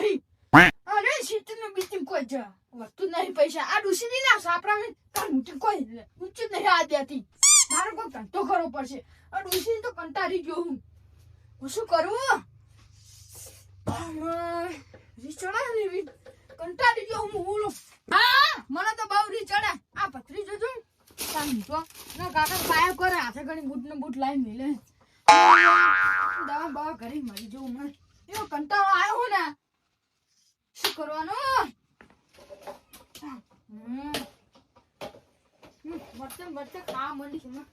નહીં અરે સીટનું બીજું કોઈ જ વસ્તુ નહીં. પૈસા આ ડુસીની ના સાપરાને તાર મૂઠી કોઈ ઊંચું નહીં આ દેતી મારે કોઈ ધંધો કરવો પડશે. આ ડુસી તો કંટાળી ગયો હું. હું શું કરું? રી ચડા ને કંટાળી ગયો હું બોલું હા મને તો બહુ રી આ પથરી જોજો. તાન તો ના કાકા પાયા કરે. હાથે ઘણી બૂટ ને બૂટ લાઈન મિલે. દવા બવા ઘરે મરી જવું મને. એવો કંટાળો આવ્યો ને. શું કરવાનું? વર્તન વર્તન ખાવા માંડી છું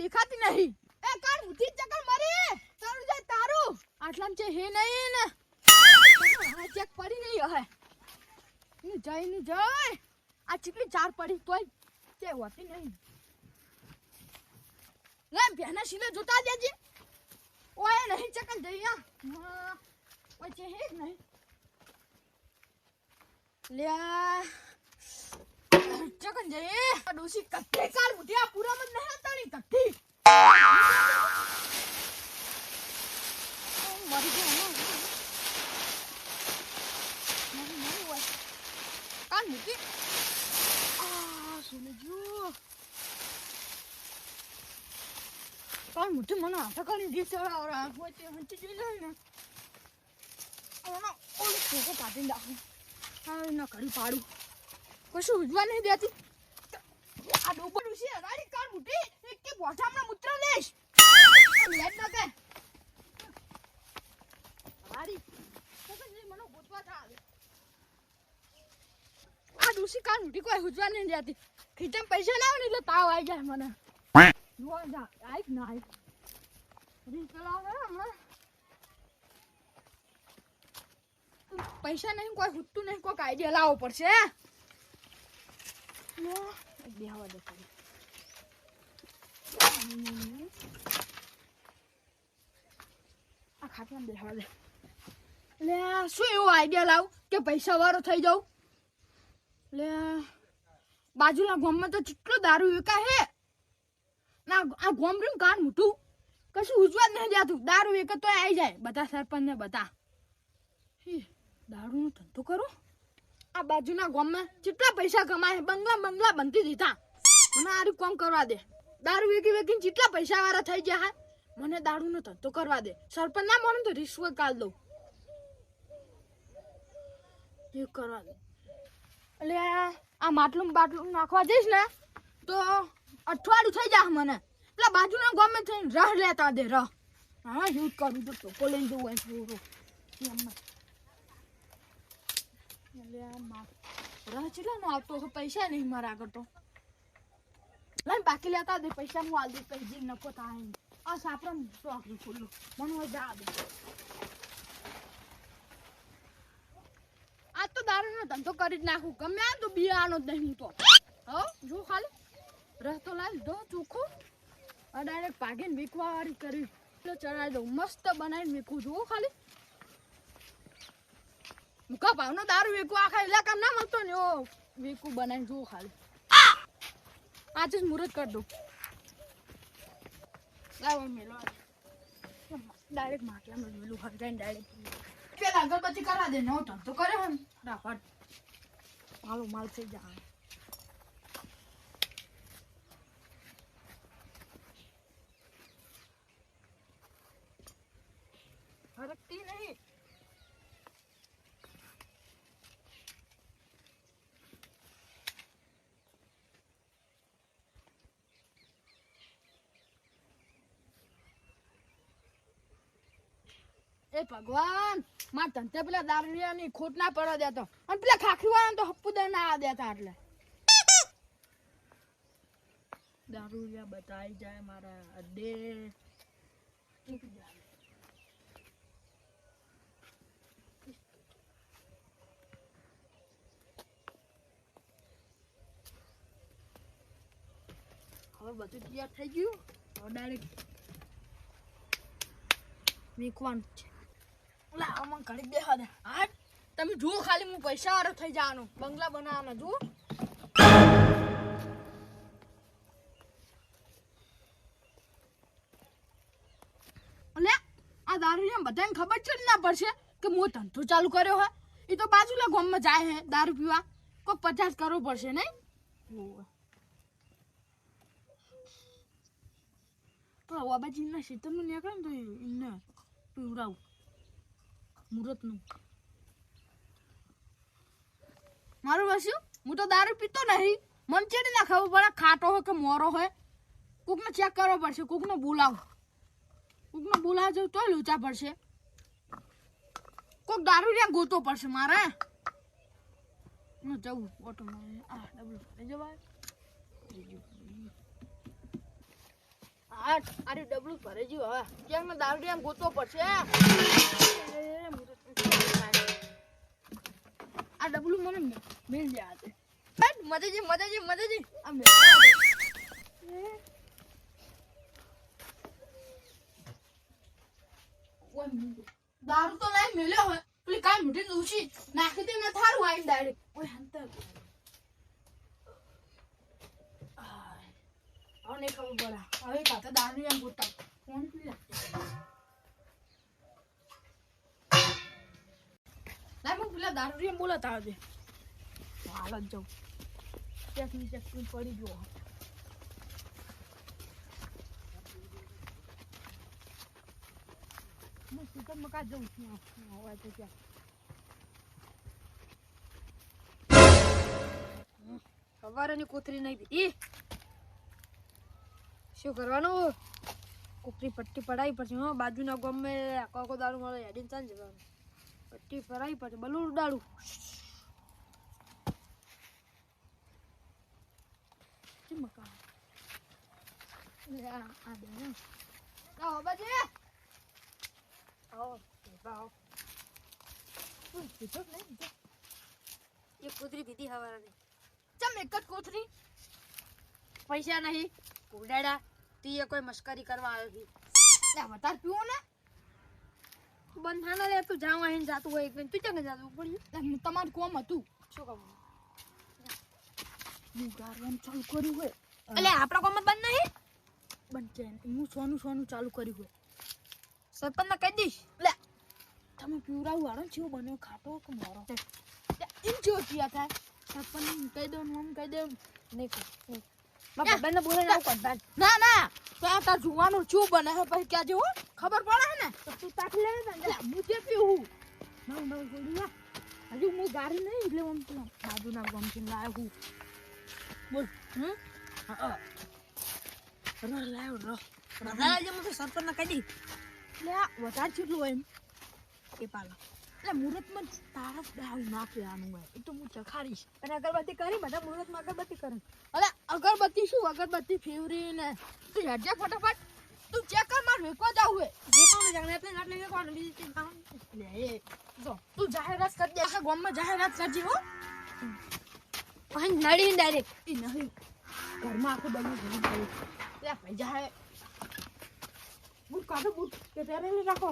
દેખાતી નહીં. એ, કાલ મોટી ચકન. આટલામાં છે હે નહીં ને? ચેક પડી નહીં હે ને જઈ ને જઈ. આ ચીકલી ચાર પડી તોય કે હોતી નહીં. લે બેના સિલે જોતા દેજે. ઓય, નહીં ચકન જઈ આ. ઓય, છે હે નહીં. લ્યા ચકન જઈ. ડોસી કથે કાલ મુઠી પૂરા મત નહીં ની કથી મરી ગયો મરી મરી હોય કાલ મૂકી આ સોને જો કાલ મૂકી મને હાથા કાઢી દી ચડાવરા હોય તે હંચી જોઈ લે ને આનો ઓલું ફોકો કાઢીને નાખું હા ના કરી પાડું કશું ઉજવા નહીં દેતી આ ડોબડું છે રાડી કાલ મૂકી એક કે બોઠામણા મૂત્ર લેશ લેટ ન કે થાય આ ડૂસી કાન ઉઠી કોઈ હુજવા નહીં જતી ખીચમ પૈસા ના આવે એટલે તાવ આવી જાય મને. પૈસા નહીં, કોઈ હુટતું નહીં કોઈ આઈડિયા લાવવો પડશે બેહવા દે. આ ખાટલામાં બેહવા દે. લે, શું એવો આઈડિયા લાવ કે પૈસા વાળો થઈ જાઉં? લે, બાજુના ગામમાં તો કેટલો દારૂ વેકા હે. ના, આ ગામ રહ્યું કાન મોટું. કશું ઉજવા જ નહીં જાતું. દારૂ વેકે તો આવી જાય. બધા સરપંચ ને બધા દારૂનો ધંધો કરો. આ બાજુના ગામમાં કેટલા પૈસા કમાય બંગલા બંગલા બનતી દીધા. મને આરું કોમ કરવા દે. દારૂ વેકી વેકીને કેટલા પૈસા વાળા થઈ ગયા મને દારૂનો ધંધો કરવા દે. સરપંચ ના મને તો રિશ્વત કાલ દઉં. એ કરવા દે. એટલે આ માટલું બાટલું નાખવા જઈશ ને, તો અઠવાડિયું થઈ જાય મને. એટલે બાજુના ગમે થઈને રહ લેતા દે, રહ. હા યુઝ કરું તો ટોપો લઈને જવું હોય મા- રહ ચેટલા આવતો હશે? પૈસા નહીં મારા આગળ તો. બાકી લેતા દે, પૈસા હું આલ દે પૈસા નફો થાય. આ સાપરા તો આખું ખુલ્લું. મને હોય આ તો દારૂનો ધંધો કરી જ નાખું. ગમે આ તો બિયાનો જ નહીં તો હો, જો ખાલી. રસ્તો લાવી દો ચોખ્ખું. આ ડાયરેક્ટ ભાગીને વીકવા કરી. એટલે ચડાવી દઉં મસ્ત બનાવીને વીકું જુઓ ખાલી. મૂકા ભાવનો દારૂ વીકવા આખા ઇલાકામાં ના મળતો ને ઓ વીકું બનાવીને જુઓ ખાલી. આજે જ મુહૂર્ત કરી દઉં. ડાયરેક્ટ માટલામાં મેલું હરગાઈને ડાયરેક્ટ. પેલા અગરબત્તી કરા દે નવો તો કરે હે ને ફટાફટ. માલો માલ થઈ જાય હરકતી નહીં એ ભગવાન માર ધંધે પેલા દારૂડિયાની ખોટ ના પડવા દેતો. અને પેલા ખાખરી વાળા તો હપ્પુ દે ના આ દેતા એટલે. દારૂડિયા બતાઈ જાય મારા અડે હવે બધું તૈયાર થઈ ગયું? હવે ડાયરેક્ટ મીકવાનું છે. લા આમાં ઘડી બેહા દે. હા તમે જુઓ ખાલી હું પૈસા વાળો થઈ જવાનો. બંગલા બનાવવાનો જુઓ. અલે આ દારૂ બધાને ખબર છે ના પડશે કે હું ધંધો ચાલુ કર્યો હે? એ તો બાજુના ગામમાં જાય હે દારૂ પીવા. કોઈ પચાસ કરવો પડશે નહીં? તો બાબાજી ના શીતળનું નીકળે ને તો એમને પીવડાવું. મુહૂર્તનું મારું વસ્યું, હું તો દારૂ પીતો નહીં. મને ચેડી ના ખબર પડે, ખાટો હોય કે મોરો હોય. કોકને ચેક કરવો પડશે, કોકને બોલાવો. કોકને બોલાવ જવું તોય લૂચા પડશે. કોક દારૂ ત્યાં ગોતો પડશે મારે. જવું ઓટો મારે આ ડબલું જવાય. હા અરે ડબલું ભરે જ હવે. કેમ દારૂ એમ ગોતવો પડશે આ ડબલું મને મિલ મેલ છે મજાજી મજાજી મધેજી આ. દારૂ તો લાઈ મેલ્યો હોય, પેલી કાંઈ મીઠી દૂષી નાખી દે ને થારું આવીને ડાયરેક્ટ ઓય, હંતર. હવે નહીં ખબર પડે. હવે કાકા દારૂ એમ ગોતા ફોન પી લે લાય મને પેલા દારૂ એમ બોલતા આવજે. હાલ જ જાઉં. ચેકની ચેકની પડી ગયો હું સીધા મકા જઉં? છું હવે તો ત્યાં. સવારે ની કોથરી નહીં પીધી શું કરવાનું? કોથરી પટ્ટી પડાવી પડશે. હો, બાજુના ગમે કોકો દારૂ મળે, હેડીને ચાલ જવાનું. પટ્ટી પડાવી પડશે. બલૂન ઉડાડું. એક કોથરી પીધી સવારની ચમ એક જ કોથરી પૈસા નહીં. ઉડાડા તીએ કોઈ મસ્કરી કરવા આવ્યો છે વધારે પીવો ને? બંધ થાના લે તું જાવ અહીં જાતું હોય એકદમ તું ચાલે જાતું? પડ્યું તમારું કોમ હતું. શું કહું હું ગારવાનું ચાલુ કર્યું હોય. એટલે આપણા કોમ બંધ નહીં? બંધ છે. હું સોનું સોનું ચાલુ કર્યું હોય. સરપંચને કહી દઈશ. લે. તમે પીવરાવું વાળો જેવો બન્યો ખાટો કે મારો? એમ જેવો થયા. થાય સરપંચ કહી દઉં મમ કહી દઉં. નહીં કહું. નહીં. મારા ભાઈને બોલાવીને ના. ના તો આ તાર જોવાનું શું બને છે પછી ક્યાં જેવું? ખબર પડે છે ને? તો તું તાકી લે ને. હું જે પીવું નવ નવ ગોળી હજુ હું ગાડી નહીં એટલે આમ તો બાજુના ગામથી લાવ્યો હું. બોલ. હમ? હા રહ લાવ્યો રહ. મને લે વધારે કેટલું હોય એમ. એ પાલા. એટલે મુહૂર્તમાં તારા દારૂ નાખે આનું એ તો હું ચખાડીશ અને અગરબત્તી કરી બધા મુહૂર્તમાં અગરબત્તી કરે. અરે અગરબત્તી શું? અગરબત્તી ફેવરી ને. તું હેડજે ફટાફટ. તું ચેક કર માર વેકવા જાવ હે. જે કોણ જાણે એટલે નાટ લઈને કોણ બીજી ચીજ લે, એ, જો, તું જાહેરાત કરી દે આખા ગામમાં જાહેરાત કરજી હો. અહીં નડી ડાયરેક્ટ એ નહીં ઘરમાં આખું બની ગયું ભાઈ, જાહે. બુટ કાઢો, બુટ. કે ત્યારે રાખો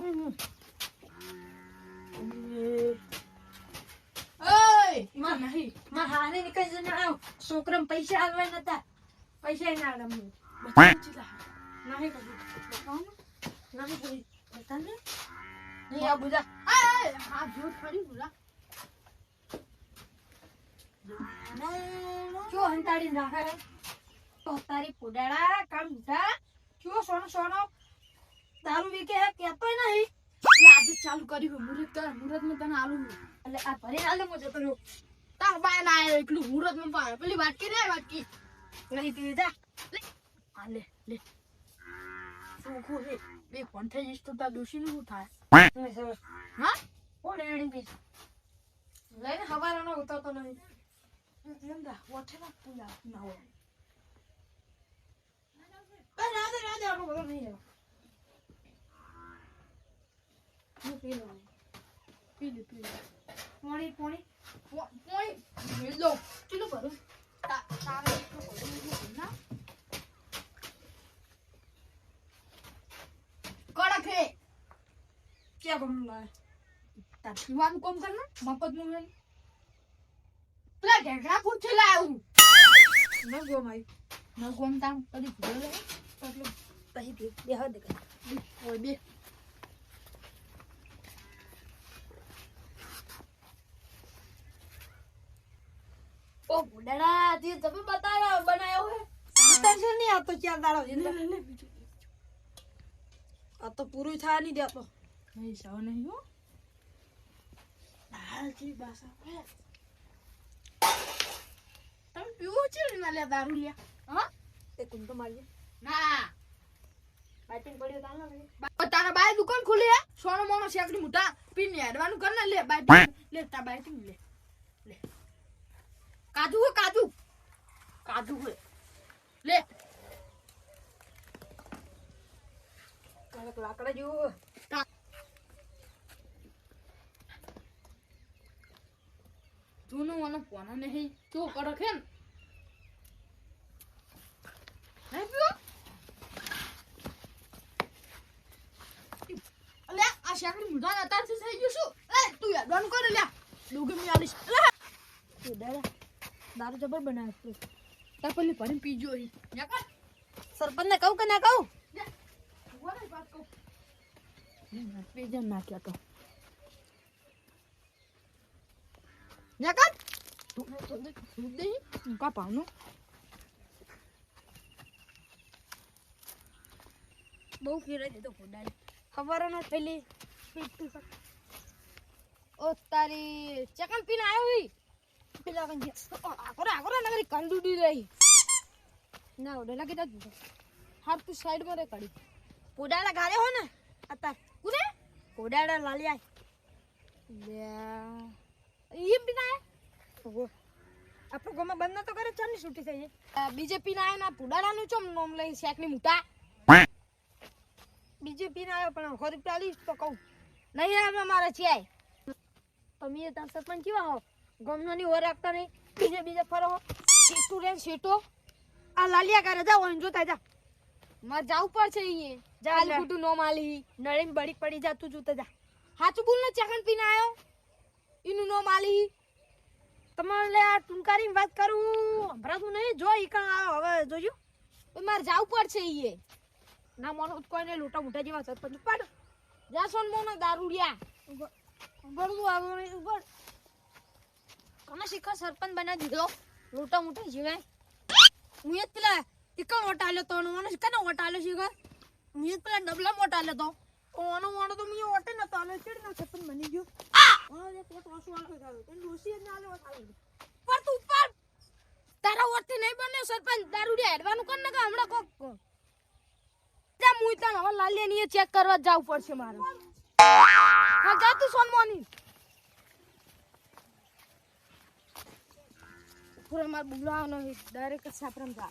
છોકરાને પૈસા હાલવા નતા પૈસા ના આલે મને બતાવું ચીલા નહીં નહીં કશું બતા ને. નહીં આ બધા હા જો ખરી બોલા જો. હંતાડી નાખે. તો તારી પુડાડા કામ ઉઠા જો સોનો સોનો. દારૂ વીકે હે કેતોય નહીં. ચાલુ કર મુરતમાં તને આલુ એટલે આ ભરી હાલ હું જતો રહ્યો તાર બાય ના આયો એકલું મુરતમાં પાય પેલી વાટકી રે વાટકી નહીં તી જા આ લે લે ચોખ્ખું હે બે ફોન થઈ જઈશ તો તાર દોશી નું શું થાય હા કોણ એડી પીસ લઈને હવારાનો ઉતરતો તો એમ દા વઠે ના હોય રાધે રાધે આપણો બધો નહીં આવ્યો હું પી લઉં પી લે પી લે પોણી પોણી પોઈ મેલ દો ચલો ભરું તા તારે એટલું ભરું ના કડક હે ક્યાં ગમનું લાવે તાર પીવાનું કોમ કર ને મફતનું લઈને. પેલા ઢેકડા પૂછી લાવું ન ગોમ આવી ન કોમ તામ કદી ભૂલો લે એટલે પછી બે બે હા દે ઓય બે ઓ બુડાડા તે તમે બતાવ્યો બનાવ્યો હે નહીં આવતો ચાર દાડો છે? આ તો પૂરું થવા નહીં દેતો નહીં સાવ નહીં હો. દાલથી બાસા તમે પીવું છે ને લે દારૂ લે હા? એ કુંતો મારજે ના. બાટિંગ પડ્યો તાલ ના તારા બાય દુકાન ખુલી હે? સોનો મોનો શેકડી મોટા. પીને હેડવાનું કર ને લે બાય. લે તા બાય લે લે. કાજુ હે કાજુ. કાજુ હે. લે લાકડા જેવું જૂનું મને ફોન નહીં શું કરો આ શેકડી મોટા અત્યારથી થઈ ગયું શું એ તું હેડવાનું કર લ્યા ડુગી મી આલીશ લે દાદા દારૂ જબર બનાવે તું તા પેલી ભરીને પીજો સરપંચ ને કહું કે ના કહું પીજન નાખ્યા તો તું કા પાવનું બહુ ફેરાઈ દીધો ફોડાને ખબર ન પેલી ઓ તારી ચકન પીને આવ્યો હી પેલા કંઈ આગળ આગળ નગરી કંડુડી રહી ના ઓડે લાગી દાદુ હાર તું સાઈડમાં રે કાઢી કોડાડા ગારે હો ને? અત્યાર. કુને કોડાડા લાલિયા લે ઈ પીને ઓ આપણો ગોમાં બંધ નતો કરે ચાની છૂટી થઈ બીજેપી ના બીજે પીને નું ના ચમ નોમ લઈ શેકની મુટા બીજેપી ના પણ સો રૂપિયા તો કહું. નહીં આવે મારે છે તમે તાર સરપંચ કેવા હો? ગામનાની ઓર આપતા નહીં. બીજે બીજે ફરો હો. શેટુ રે શેટો આ લાલિયા કરે જાઓ જોતા જા. માર જાવું પડશે ઈ જા જાલ લે. ખોટું નો માલી નળીમાં બળી પડી જા તું જૂતા જા. હાચું બોલ ને ચકન પીને આવ્યો ઈનું નો માલી તમારે લે આ ટુનકારી વાત કરું. સંભળાતું નહીં. જો ઈ કાં આવે હવે જોજો મારે જાવું પડશે ઈ ના મોનો કોઈને લૂંટા મોટા જેવા સરપંચ પાડ. જા સોન મોનો દારૂડિયા. બળવું આવે ઉપર કમા શીખા સરપંચ બના દીધો. લૂંટા મોટા જીવાય. હું એ પેલા હું મી ઓટે નતો આલ્યો ચેડ ના સરપંચ બની ગયો ઓનો જે પોટ વાસુ આલ્યો થાયો એને ડોસી જ ના આલ્યો થાયો પર તું પર તારા ઓરથી નહીં બને સરપંચ દારૂડિયા હેડવાનું કર ને કે હમણાં કોક જા મુઈ તને હવે લાલિયા ની ચેક કરવા જવું પડશે મારે હા જા તું સોન મોની પૂરા માર બોલાવાનો ડાયરેક્ટ સાપરમ જા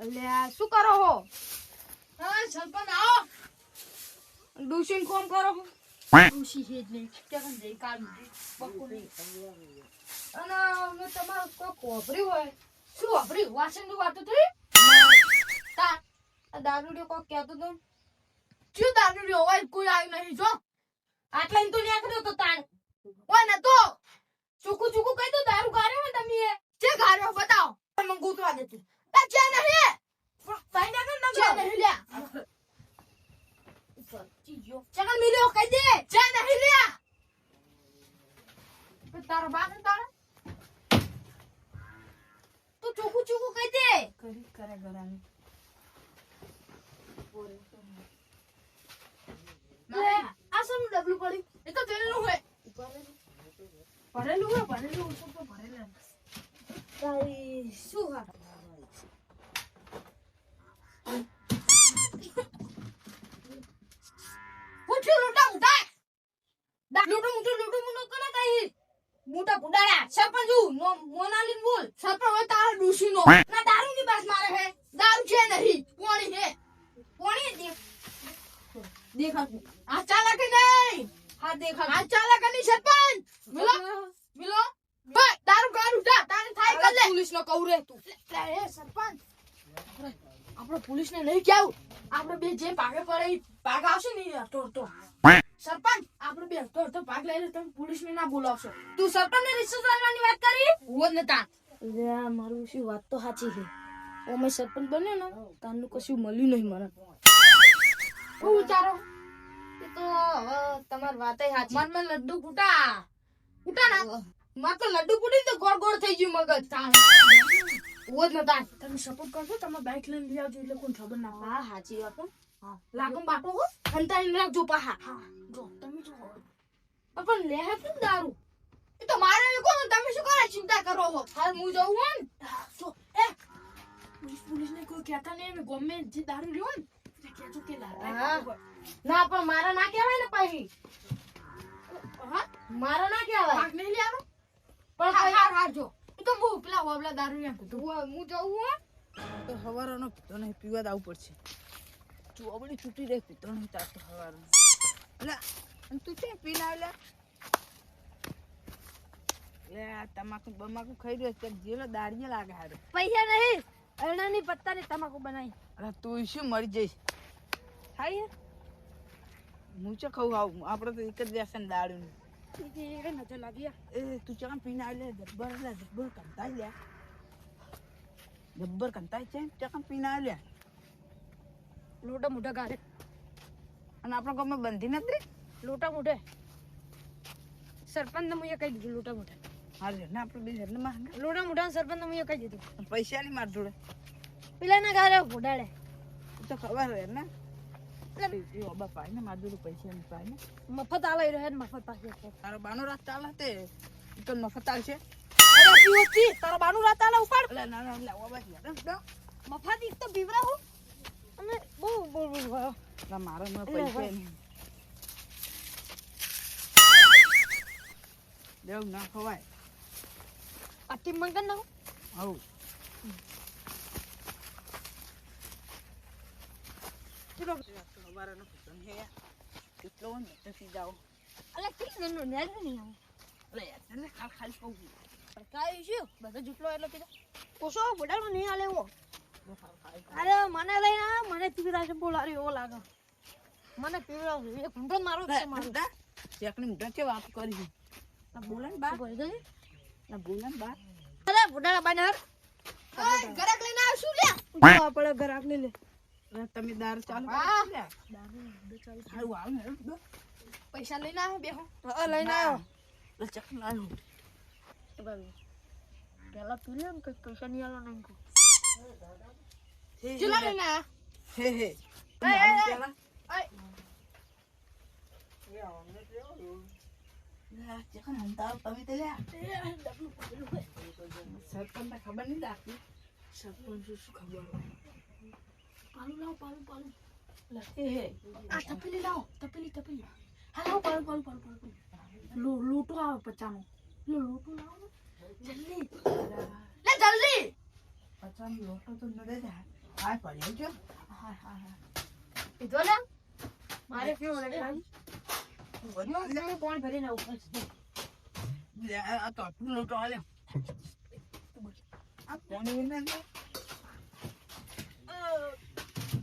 અલ્યા શું કરો હો? હા સરપંચ આવો. ડુસીન કોમ કરો. હો ડુસી છે જ નહીં ક્યાં જઈ કાલ અને મેં તમારું કોઈ કોભર્યું હોય. શું વાપર્યું? વાસણનું વાતું થઈ? તા આ દારૂડિયો કોક કહેતો તો. શું દારૂડિયો હોય? કોઈ આવ્યું નહીં જો. આટલા તો નીકળ્યો તો તાણ. હોય ને તો ચૂકું ચૂકું કહી દો દારૂ ગાર્યો ને તમે એ જે ગાર્યો બતાવો મને ગૂંથવા દેતું તા છે નહીં તાઈ ના કર છે નહીં લ્યા ચકન મિલ્યો કહી દે છે નહીં લ્યા તો તારો બાપ ને તારે તું ચોખ્ખું ચોખ્ખું કહી દે કરી કરે ગરાની આ શું ડબલું પડ્યું એ તો તેલનું હોય ભરેલું હોય ભરેલું ઉપર તો ભરેલું તારી શું હા પૂછ્યું લૂંટા મુઠા દા લૂંટું મુઠું લૂંટું મુઠું કરે કઈ મોટા પુડાડા સરપંચ હું મોનાલીન બોલ. સરપંચ હોય તારા ડુસી નો ના દારૂ ની બાસ મારે હે. દારૂ છે નહીં પોણી હે. પોણી દેખ આ ચાલક નહીં. હા દેખા આ ચાલાક નહીં સરપંચ. મિલો મિલો. બસ દારૂ ગારું જા તારે થાય કલે. પોલીસ નો કહું રે તું. એ સરપંચ. આપણે પોલીસને નહીં કહેવું આપણે બે જે પાગે પડે એ આવશે ને તો હટો સરપંચ આપણે બે હટો હટો ભાગ લઈને તમે પોલીસને ના બોલાવશો. તું સરપંચને રિશ્વત લાવવાની વાત કરી? હું જ નતા. અરે મારું શું વાત તો સાચી છે. અમે સરપંચ બન્યો ને તારનું કશું મળ્યું નહીં મને. હું વિચારો? એ તો હવે તમારી વાત સાચી. મનમાં લડ્ડુ ફૂટા. ફૂટા ના. માર તો લડ્ડુ ફૂટી તો ગોળ ગોળ થઈ ગયું મગજ. તાણ. હું જ નતા. તમે સપોર્ટ કરશો? તમે બાઇક લઈને લઈ આવજો એટલે કોઈ ખબર ના હા સાચી વાત હા. લાગમ બાટો હો. ખંતાઈને રાખજો પાહા. હા. પણ પણ લે શું દારૂ. એ તો મારે એ કોણ તમે શું કરે? ચિંતા કરો હો. હાલ હું જઉં હું જો એ. પોલીસ પોલીસ ને કોઈ કહેતા નહીં ને ગમે જે દારૂ લ્યો ને એટલે કહેજો કે. ના પણ મારા ના કહેવાય ને પછી હા? મારા ના કહેવાય. ભાગ નહીં લેવાનો? પણ હાર પછી- હા હા જો. એ તો હું પેલા હોબલા દારૂ એમ કીધું. હું હું જઉં હું. તો હવારનો પીતો નહીં પીવા જ આવવું પડશે. ચોબડી છૂટી રહે પીતો નહીં તાર તો હવારનો. એટલે અને તું છે પીને આવ્યા લે આ તમાકુ બમાકુ ખાઈ રહ્યો છે જેલો દાડીએ લાગે હારે. પૈસા નહીં અરણાની પત્તાની તમાકુ બનાવી. અરે તું શું મરી જઈશ? થાય હું ચો ખાઉં આવું? આપણે તો એક જ વ્યસન દાડું નજર લાગી એ તું ચા પીને લે જબ્બર લે જબ્બર કંતાઈ લે. જબ્બર કંતાઈ છે ચા પીને લે લોટા મોઢા ગારે અને આપણા ગમે બંધી નથી લોટા મોઢે સરપંચ ને મુએ કહી દીધું લોટા મોઢે હારે ના આપણે બે ઘરને માં લોટા મોઢા સરપંચ મુએ કહી દીધું. પૈસા ની માર જોડે. પેલા ના ગારે ઘોડાડે તો ખબર હે ને. મફત આલાઈ રહે મફત પાસે તારો બાનો રાત ચાલે તે. તો મફત આવશે તારા બાનું રાત આલા ઉપાડ. ના ના મફત તો બીવરા હું અને બહુ બહુ બહુ મારો મને પૈસા નહીં દેવ ના ખવાય આટી મંગન ના આવું સવારનો પીતો નહીં હે. કેટલો હોય ને અલે ઠીક નો નેર નહીં આવું એટલે એટલે ખાલી ખાલી કહું પણ કાઈ શું બધો જુટલો એટલે કીધું કોસો બડાડો નહીં આલે એવો. અરે મને લઈને મને પીવરા છે બોલારી એવો લાગે મને છે એક ઘૂંટો મારો છે મારો ચેકની મોઢા છે વાત કરી છે ના બોલે ને બા બોલ દે ના બોલે ને બા અરે બુડાડા બાનર ગરાક લઈને આવ શું લે આપણે ઘર આગ લઈ લે અરે તમે દાર ચાલુ હા. કરી લે. સારું આવે ને. પૈસા લઈને આવ બેહો હા લઈને આવ્યો. એ ભાઈ પેલા પી લે કઈ પૈસા નહીં આલો નહીં કો ચલા લઈને આવ હે હે એ, એ, એ. પેલા ઓય લે, આ ચકન હંતાવ તમે તો લે. સરપંચને ખબર નહીં રાખતી સરપંચ શું ખબર પાલું લાવ પાલું પાલું હે આ તપેલી લાવો તપેલી તપેલી હા લાવો પાલું પાલું પાલું પાલું લો લોટો આવે પચાનો લો લોટો લાવો જલ્દી લે જલ્દી પચાની રોટલો તો ન જ હા. મારે કેવું લાગે. કોણ ભરીને ઉપર આ તો આલ્યો. આ પાણી વિના લે.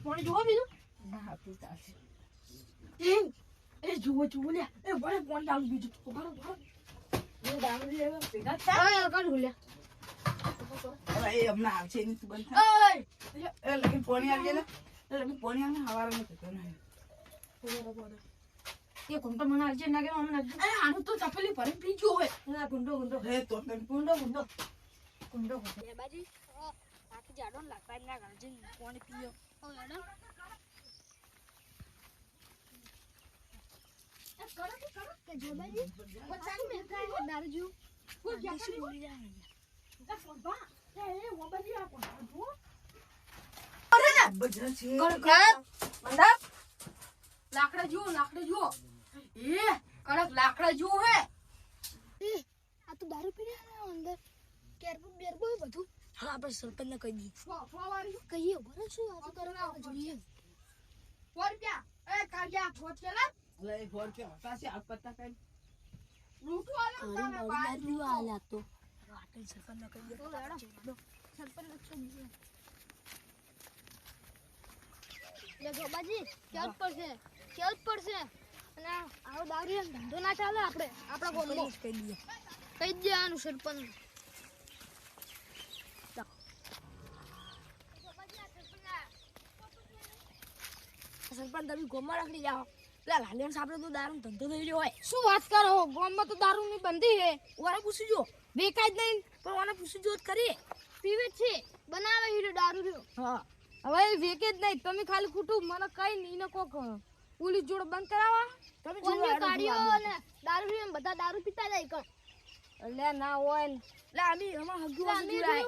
પાણી જોવો બીજું ના. એ એ જુઓ જુઓ લે એ વળે કોણ ડાલું બીજું તો ભરો ભરો એ ડાલું લે ભેગા થાય કાઢ હુલ્યા હવે એ હમણાં આવશે એની તું બંધ થાય. એ લગી પાણી આવી ને લગી પાણી આવે હવારે નથી કરવાનું. એ ઘૂંટો મને આજે ના કે મને આજે અરે આનું તો તપેલી ભરી પીજો હોય. ના ગુંડો ગુંડો. હે તો ગુંડો ગુંડો. ગુંડો ગુંડો. એ બાજી આખી જાડો ને લાકડા ના ગાળજે પાણી પીયો. ઓ હેડો કે જો બાજી પચાસ મે કાય દારૂ જો કોઈ જશે બોલી જાય એ ફોનબા એ એ મોબાઈલ આ પણ જુઓ. બધા છે. મંડા લાકડા જુઓ લાકડા જુઓ. એ કડક લાકડા જુઓ હે. એ આ તો દારૂ પી રહ્યા અંદર. કેરબો બેરબો બધું. હા આપણે સરપંચ ને કહી દઈએ. ફવારી કહીએ બરાબર શું આ કરવા જોઈએ સો એ કાઢ્યા ફોટ પેલા એટલે એ ફોર કે હતા છે આ પત્તા કઈ લૂંટો આલે બાર દારૂ આલ્યા તો. વાટે સરપંચ ને કહી દે સરપંચ ને કહી દે લે જોબાજી કેવું પડશે? કેવું પડશે? અને આવો દારૂ ધંધો ના ચાલે આપણે આપણા ગામમાં. કહી દઈએ. કહી જ આનું સરપંચ. સરપંચ તમે ગોમમાં રાખી જાઓ. પેલા લાલિયન સાહેબ તો દારૂ ધંધો થઈ ગયો હોય. શું વાત કરો? ગોમમાં તો દારૂ ની બંધી છે ઓને પૂછી જો વેકાય જ નહીં. પણ ઓને પૂછી જો કરી પીવે છે. બનાવે હીરો દારૂ રહ્યો. હા. હવે વેકે જ નહીં. તમે ખાલી ખોટું મને કઈ નહીં ને કોક પોલીસ જોડે બંધ કરાવવા તમે કાઢીઓ આડો ને દારૂ પીને બધા દારૂ પીતા જાય કણ. એટલે ના હોય ને. એટલે આમી એમાં હગુ વસ્તુ જોડાય.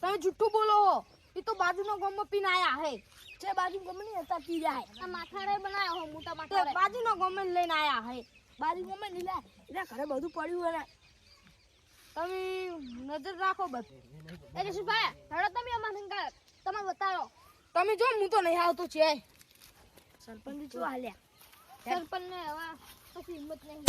તમે જુઠ્ઠું બોલો હો. એ તો બાજુના ગામમાં પીને આયા હે. છે બાજુ ગમણી હતા પી જાય આ માથાડે બનાવ્યો હો મોટા તે માથાડે. બાજુના ગામમાં લઈને આયા હે. બાજુ ગામમાં નહીં લે એટલે ઘરે બધું પડ્યું હોય તમે નજર રાખો બસ એટલે શું ભાઈ હેડો તમે અમાર તમે બતાવો. તમે જો હું તો નહીં આવતો છે. સરપંચ શું હાલ્યા. સરપંચ ને હવે હિંમત નહીં.